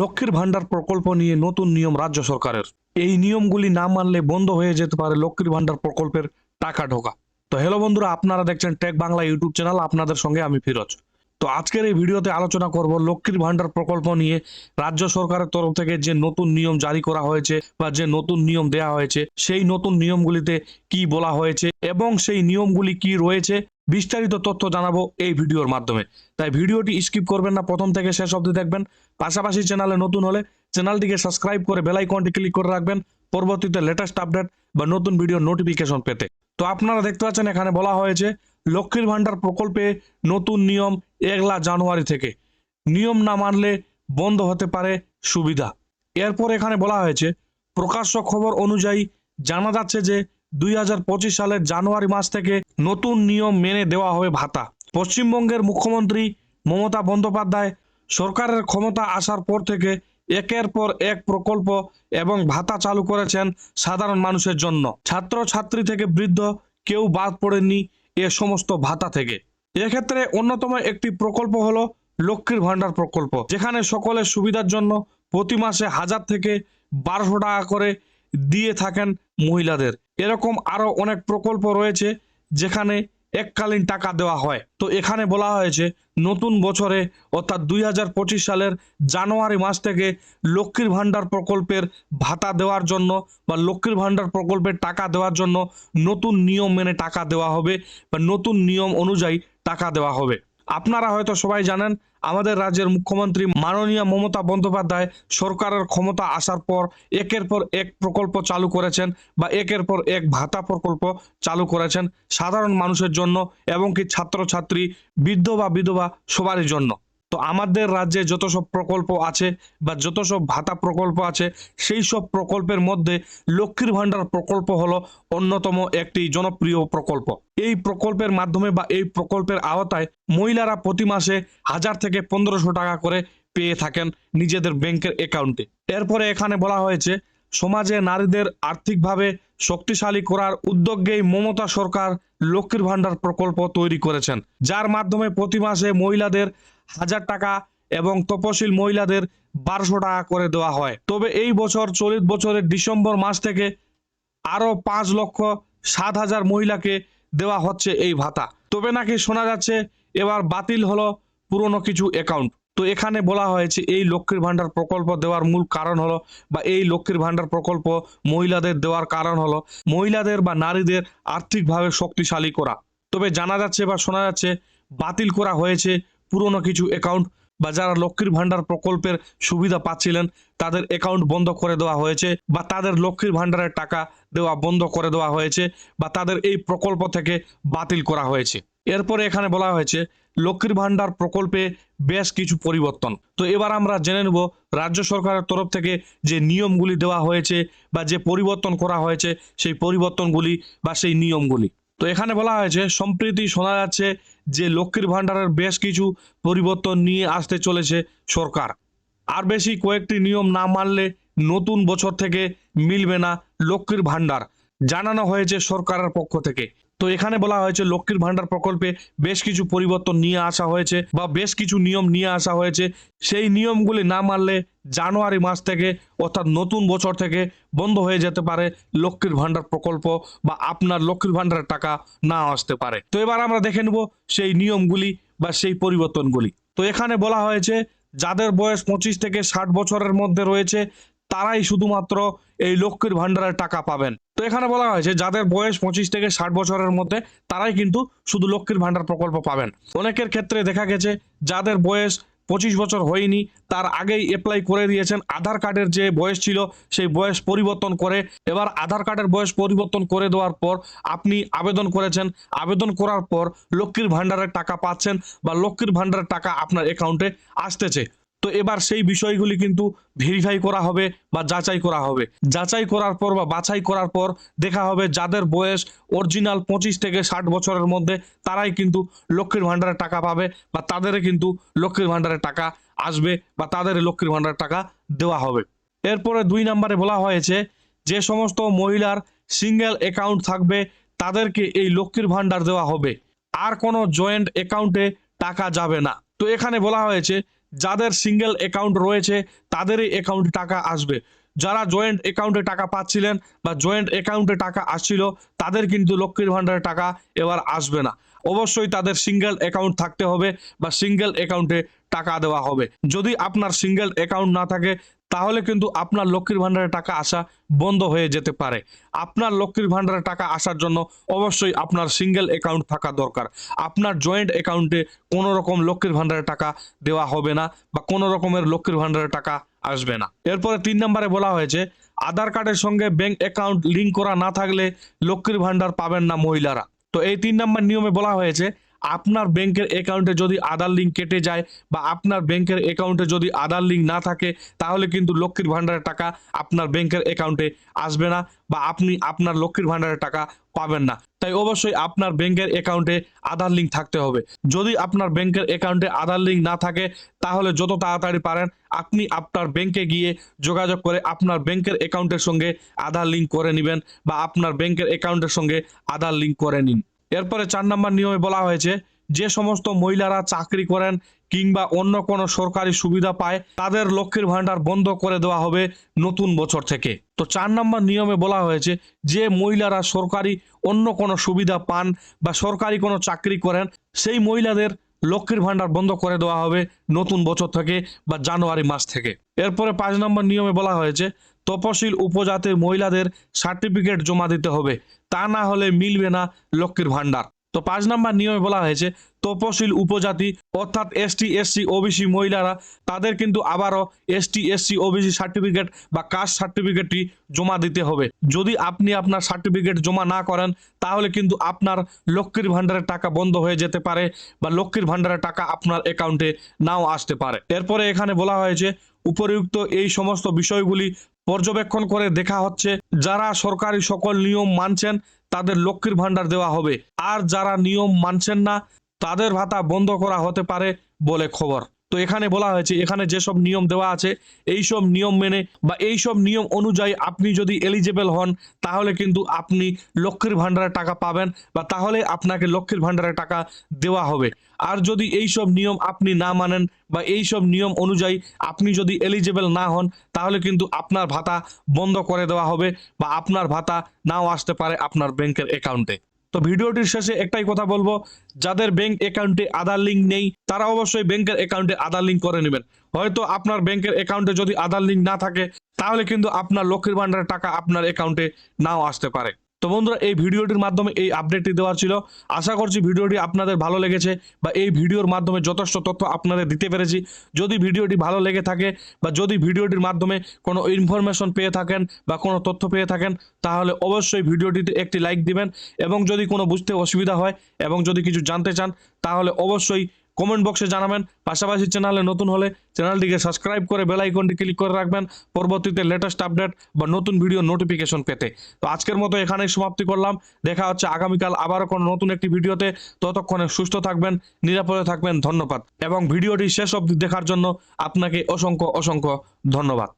লক্ষ্মীর ভান্ডার প্রকল্প নিয়ে নতুন নিয়ম রাজ্য সরকারের। এই নিয়মগুলি না মানলে বন্ধ হয়ে যেতে পারে লক্ষ্মীর ভান্ডার প্রকল্পের টাকা ঢোকা। তো হ্যালো বন্ধুরা, আপনারা দেখছেন টেক বাংলা ইউটিউব চ্যানেল, আপনাদের সঙ্গে আমি ফিরোজ। তো আজকের এই ভিডিওতে আলোচনা করব লক্ষ্মীর ভান্ডার প্রকল্প নিয়ে রাজ্য সরকারের তরফ থেকে যে নতুন নিয়ম জারি করা হয়েছে বা যে নতুন নিয়ম দেয়া হয়েছে, সেই নতুন নিয়মগুলিতে কি বলা হয়েছে এবং সেই নিয়মগুলি কি রয়েছে, বিস্তারিত তথ্য জানাব এই ভিডিওর মাধ্যমে। তাই ভিডিওটি স্কিপ করবেন না, প্রথম থেকে শেষ অবধি দেখবেন। পাশাপাশি চ্যানেলে নতুন হলে চ্যানেলটিকে সাবস্ক্রাইব করে বেল আইকনটি ক্লিক করে রাখবেন। পরবর্তীতে লেটেস্ট আপডেট বা নতুন ভিডিও নোটিফিকেশন পেতে। তো আপনারা দেখতে পাচ্ছেন, এখানে বলা হয়েছে, লক্ষ্মীর ভান্ডার প্রকল্পে নতুন নিয়ম একলা জানুয়ারি থেকে। নিয়ম না মানলে বন্ধ হতে পারে সুবিধা। এরপর এখানে বলা হয়েছে, প্রকাশ্য খবর অনুযায়ী জানা যাচ্ছে যে দুই হাজার পঁচিশ সালের জানুয়ারি মাস থেকে নতুন নিয়ম মেনে দেওয়া হবে ভাতা। পশ্চিমবঙ্গের মুখ্যমন্ত্রী মমতা বন্দ্যোপাধ্যায় সরকারের ক্ষমতা আসার পর থেকে একের পর এক প্রকল্প এবং ভাতা চালু করেছেন সাধারণ মানুষের জন্য। ছাত্র ছাত্রী থেকে বৃদ্ধ কেউ বাদ পড়েনি এ সমস্ত ভাতা থেকে। এক্ষেত্রে অন্যতম একটি প্রকল্প হলো লক্ষ্মীর ভাণ্ডার প্রকল্প, যেখানে সকলের সুবিধার জন্য প্রতি মাসে হাজার থেকে বারোশো টাকা করে দিয়ে থাকেন মহিলাদের। এরকম আরও অনেক প্রকল্প রয়েছে, যেখানে এককালীন টাকা দেওয়া হয়। তো এখানে বলা হয়েছে, নতুন বছরে অর্থাৎ দুই হাজার পঁচিশ সালের জানুয়ারি মাস থেকে লক্ষ্মীর ভাণ্ডার প্রকল্পের ভাতা দেওয়ার জন্য বা লক্ষ্মীর ভাণ্ডার প্রকল্পের টাকা দেওয়ার জন্য নতুন নিয়ম মেনে টাকা দেওয়া হবে বা নতুন নিয়ম অনুযায়ী টাকা দেওয়া হবে। আপনারা হয়তো সবাই জানেন আমাদের রাজ্যের মুখ্যমন্ত্রী মাননীয় মমতা বন্দ্যোপাধ্যায় সরকারের ক্ষমতা আসার পর একের পর এক প্রকল্প চালু করেছেন বা একের পর এক ভাতা প্রকল্প চালু করেছেন সাধারণ মানুষের জন্য এবং কি ছাত্রছাত্রী বৃদ্ধ বা বিধবা সবারই জন্য। তো আমাদের রাজ্যে যত সব প্রকল্প আছে বা যত সব ভাতা প্রকল্প আছে, সেই সব প্রকল্পের মধ্যে লক্ষ্মীর ভাণ্ডার প্রকল্প হলো অন্যতম একটি জনপ্রিয় প্রকল্প। এই প্রকল্পের মাধ্যমে বা এই প্রকল্পের আওতায় মহিলারা প্রতি মাসে হাজার থেকে পনেরোশো টাকা করে পেয়ে থাকেন নিজেদের ব্যাংকের অ্যাকাউন্টে। এরপরে এখানে বলা হয়েছে, সমাজে নারীদের আর্থিকভাবে শক্তিশালী করার উদ্যোগেই মমতা সরকার লক্ষ্মীর ভাণ্ডার প্রকল্প তৈরি করেছেন। যার মাধ্যমে প্রতি মাসে মহিলাদের হাজার টাকা এবং তপশিল মহিলাদের বারোশো টাকা করে দেওয়া হয়। তবে এই বছর চলিত বছরের ডিসেম্বর মাস থেকে আরও পাঁচ লক্ষ সাত হাজার মহিলাকে দেওয়া হচ্ছে এই ভাতা। তবে নাকি শোনা যাচ্ছে এবার বাতিল হলো পুরনো কিছু অ্যাকাউন্ট তো এখানে বলা হয়েছে, এই লক্ষ্মীর ভান্ডার প্রকল্প দেওয়ার মূল কারণ হলো বা এই লক্ষ্মীর ভাণ্ডার প্রকল্প মহিলাদের দেওয়ার কারণ হলো মহিলাদের বা নারীদের আর্থিকভাবে শক্তিশালী করা। তবে জানা যাচ্ছে বা শোনা যাচ্ছে বাতিল করা হয়েছে পুরনো কিছু অ্যাকাউন্ট বা যারা লক্ষ্মীর ভান্ডার প্রকল্পের সুবিধা পাচ্ছিলেন, তাদের অ্যাকাউন্ট বন্ধ করে দেওয়া হয়েছে বা তাদের লক্ষ্মীর ভাণ্ডারের টাকা দেওয়া বন্ধ করে দেওয়া হয়েছে বা তাদের এই প্রকল্প থেকে বাতিল করা হয়েছে। এরপরে এখানে বলা হয়েছে, লক্ষ্মীর ভান্ডার প্রকল্পে বেশ কিছু পরিবর্তন। তো এবার আমরা জেনে নেব, রাজ্য সরকারের তরফ থেকে যে নিয়মগুলি দেওয়া হয়েছে বা যে পরিবর্তন করা হয়েছে, সেই পরিবর্তনগুলি বা সেই নিয়মগুলি। তো এখানে বলা হয়েছে, সম্প্রতি শোনা যাচ্ছে যে লক্ষ্মীর ভাণ্ডারের বেশ কিছু পরিবর্তন নিয়ে আসতে চলেছে সরকার। আর বেশি কয়েকটি নিয়ম না মানলে নতুন বছর থেকে মিলবে না লক্ষ্মীর ভাণ্ডার, জানানো হয়েছে সরকারের পক্ষ থেকে। তো এখানে বলা হয়েছে লক্ষ্মীর ভান্ডার প্রকল্পে বেশ কিছু পরিবর্তন নিয়ে আসা হয়েছে বা বেশ কিছু নিয়ম নিয়ে আসা হয়েছে। সেই নিয়মগুলি না মানলে জানুয়ারি মাস থেকে অর্থাৎ নতুন বছর থেকে বন্ধ হয়ে যেতে পারে লক্ষ্মীর ভান্ডার প্রকল্প বা আপনার লক্ষ্মীর ভান্ডারের টাকা না আসতে পারে। তো এবার আমরা দেখে নেব সেই নিয়মগুলি বা সেই পরিবর্তনগুলি। তো এখানে বলা হয়েছে, যাদের বয়স পঁচিশ থেকে ষাট বছরের মধ্যে রয়েছে তারাই শুধুমাত্র এই লক্ষ্মীর ভান্ডারের টাকা পাবেন। তো এখানে বলা হয়েছে, যাদের বয়স পঁচিশ থেকে ষাট বছরের মধ্যে, তারাই কিন্তু শুধু লক্ষ্মীর ভান্ডার প্রকল্প পাবেন। অনেকের ক্ষেত্রে দেখা গেছে, যাদের বয়স পঁচিশ বছর হয়নি, তার আগেই অ্যাপ্লাই করে দিয়েছেন, আধার কার্ডের যে বয়স ছিল, সেই বয়স পরিবর্তন করে। এবার আধার কার্ডের বয়স পরিবর্তন করে দেওয়ার পর আপনি আবেদন করেছেন, আবেদন করার পর লক্ষ্মীর ভান্ডারের টাকা পাচ্ছেন বা লক্ষ্মীর ভান্ডারের টাকা আপনার অ্যাকাউন্টে আসতেছে। তো এবার সেই বিষয়গুলি কিন্তু ভেরিফাই করা হবে বা যাচাই করা হবে। যাচাই করার পর বা বাছাই করার পর দেখা হবে যাদের বয়স অরিজিনাল পঁচিশ থেকে ষাট বছরের মধ্যে তারাই কিন্তু লক্ষ্মীর ভান্ডারের টাকা পাবে বা তাদের কিন্তু লক্ষ্মীর ভান্ডারের টাকা আসবে বা তাদের লক্ষ্মীর ভান্ডারের টাকা দেওয়া হবে। এরপরে দুই নম্বরে বলা হয়েছে, যে সমস্ত মহিলার সিঙ্গেল অ্যাকাউন্ট থাকবে তাদেরকে এই লক্ষ্মীর ভাণ্ডার দেওয়া হবে। আর কোনো জয়েন্ট অ্যাকাউন্টে টাকা যাবে না। তো এখানে বলা হয়েছে যাদের সিঙ্গেল অ্যাকাউন্ট রয়েছে, তাদেরই অ্যাকাউন্টে টাকা আসবে। যারা জয়েন্ট অ্যাকাউন্টে টাকা পাচ্ছিলেন বা জয়েন্ট অ্যাকাউন্টে টাকা আসছিল, তাদের কিন্তু লক্ষ্মীর ভাণ্ডারের টাকা এবার আসবে না। অবশ্যই তাদের সিঙ্গেল অ্যাকাউন্ট থাকতে হবে বা সিঙ্গেল অ্যাকাউন্টে টাকা দেওয়া হবে। যদি আপনার সিঙ্গেল অ্যাকাউন্ট না থাকে তাহলে কিন্তু আপনার লক্ষ্মীর ভাণ্ডারের টাকা আসা বন্ধ হয়ে যেতে পারে। আপনার লক্ষ্মীর ভাণ্ডারে টাকা আসার জন্য অবশ্যই আপনার সিঙ্গেল অ্যাকাউন্ট থাকা দরকার। আপনার জয়েন্ট অ্যাকাউন্টে কোনো রকম লক্ষ্মীর ভাণ্ডারের টাকা দেওয়া হবে না বা কোনো রকমের লক্ষ্মীর ভাণ্ডারের টাকা আসবে না। এরপরে তিন নম্বরে বলা হয়েছে, আধার কার্ডের সঙ্গে ব্যাংক অ্যাকাউন্ট লিঙ্ক করা না থাকলে লক্ষ্মীর ভাণ্ডার পাবেন না মহিলারা। তো এই তিন নম্বর নিয়মে বলা হয়েছে আপনার ব্যাংকের অ্যাকাউন্টে যদি আধার লিঙ্ক কেটে যায় বা আপনার ব্যাংকের অ্যাকাউন্টে যদি আধার লিঙ্ক না থাকে, তাহলে কিন্তু লক্ষ্মীর ভাণ্ডারের টাকা আপনার ব্যাংকের অ্যাকাউন্টে আসবে না বা আপনি আপনার লক্ষ্মীর ভাণ্ডারের টাকা পাবেন না। তাই অবশ্যই আপনার ব্যাংকের অ্যাকাউন্টে আধার লিঙ্ক থাকতে হবে। যদি আপনার ব্যাংকের অ্যাকাউন্টে আধার লিঙ্ক না থাকে, তাহলে যত তাড়াতাড়ি পারেন, আপনি আপনার ব্যাংকে গিয়ে যোগাযোগ করে আপনার ব্যাংকের অ্যাকাউন্টের সঙ্গে আধার লিঙ্ক করে নেবেন বা আপনার ব্যাংকের অ্যাকাউন্টের সঙ্গে আধার লিঙ্ক করে নিন। এরপরে চার নম্বর নিয়মে বলা হয়েছে, যে সমস্ত মহিলারা চাকরি করেন কিংবা অন্য কোনো সরকারি সুবিধা পায়, তাদের লক্ষ্মীর ভাণ্ডার বন্ধ করে দেওয়া হবে নতুন বছর থেকে। তো চার নম্বর নিয়মে বলা হয়েছে, যে মহিলারা সরকারি অন্য কোনো সুবিধা পান বা সরকারি কোনো চাকরি করেন, সেই মহিলাদের লক্ষ্মীর ভাণ্ডার বন্ধ করে দেওয়া হবে নতুন বছর থেকে বা জানুয়ারি মাস থেকে। এরপরে পাঁচ নম্বর নিয়মে বলা হয়েছে, তপশিল উপজাতির মহিলাদের সার্টিফিকেট জমা দিতে হবে। তা না হলে মিলবে না লক্ষ্মীর ভাণ্ডার। তো পাঁচ নম্বর নিয়মে বলা হয়েছে তপশিল উপজাতি অর্থাৎ এসটি, এসসি, ওবিসি মহিলারা, তাদের কিন্তু আবারও এসটি, এসসি, ওবিসি সার্টিফিকেট বা কাস্ট সার্টিফিকেটটি জমা দিতে হবে। যদি আপনি আপনার সার্টিফিকেট জমা না করেন, তাহলে কিন্তু আপনার লক্ষ্মীর ভাণ্ডারের টাকা বন্ধ হয়ে যেতে পারে বা লক্ষ্মীর ভাণ্ডারের টাকা আপনার অ্যাকাউন্টে নাও আসতে পারে। এরপরে এখানে বলা হয়েছে, উপরিউক্ত এই সমস্ত বিষয়গুলি পর্যবেক্ষণ করে দেখা হচ্ছে, যারা সরকারি সকল নিয়ম মানছেন, তাদের লক্ষ্মীর ভাণ্ডার দেওয়া হবে। আর যারা নিয়ম মানছেন না তাদের ভাতা বন্ধ করা হতে পারে বলে খবর। তো এখানে বলা হয়েছে, এখানে যেসব নিয়ম দেওয়া আছে এই সব নিয়ম মেনে বা এই সব নিয়ম অনুযায়ী আপনি যদি এলিজেবল হন, তাহলে কিন্তু আপনি লক্ষ্মীর ভাণ্ডারের টাকা পাবেন বা তাহলে আপনাকে লক্ষ্মীর ভাণ্ডারের টাকা দেওয়া হবে। আর যদি এই সব নিয়ম আপনি না মানেন বা এই সব নিয়ম অনুযায়ী আপনি যদি এলিজেবল না হন, তাহলে কিন্তু আপনার ভাতা বন্ধ করে দেওয়া হবে বা আপনার ভাতা নাও আসতে পারে আপনার ব্যাংকের অ্যাকাউন্টে তো ভিডিওটির শেষে একটাই কথা বলব, যাদের ব্যাংক অ্যাকাউন্টে আধার লিঙ্ক নেই, তারা অবশ্যই ব্যাংকের অ্যাকাউন্টে আধার লিঙ্ক করে নেবেন। হয়তো আপনার ব্যাংকের অ্যাকাউন্টে যদি আধার লিঙ্ক না থাকে, তাহলে কিন্তু আপনার লক্ষ্মীর ভান্ডারের টাকা আপনার অ্যাকাউন্টে নাও আসতে পারে। তো বন্ধুরা, এই ভিডিওটির মাধ্যমে এই আপডেটটি দেওয়ার ছিল। আশা করছি ভিডিওটি আপনাদের ভালো লেগেছে বা এই ভিডিওর মাধ্যমে যথেষ্ট তথ্য আপনাদের দিতে পেরেছি। যদি ভিডিওটি ভালো লেগে থাকে বা যদি ভিডিওটির মাধ্যমে কোনো ইনফরমেশন পেয়ে থাকেন বা কোনো তথ্য পেয়ে থাকেন, তাহলে অবশ্যই ভিডিওটিতে একটি লাইক দিবেন এবং যদি কোনো বুঝতে অসুবিধা হয় এবং যদি কিছু জানতে চান, তাহলে অবশ্যই কমেন্ট বক্সে জানাবেন। পাশাপাশি চ্যানেলে নতুন হলে চ্যানেলটিকে সাবস্ক্রাইব করে বেল আইকনটি ক্লিক করে রাখবেন পরবর্তীতে লেটেস্ট আপডেট বা নতুন ভিডিও নোটিফিকেশন পেতে। তো আজকের মতো এখানেই সমাপ্তি করলাম। দেখা হচ্ছে আগামীকাল আবারও কোনো নতুন একটি ভিডিওতে। ততক্ষণে সুস্থ থাকবেন, নিরাপদে থাকবেন, ধন্যবাদ। এবং ভিডিওটি শেষ অবধি দেখার জন্য আপনাকে অসংখ্য অসংখ্য ধন্যবাদ।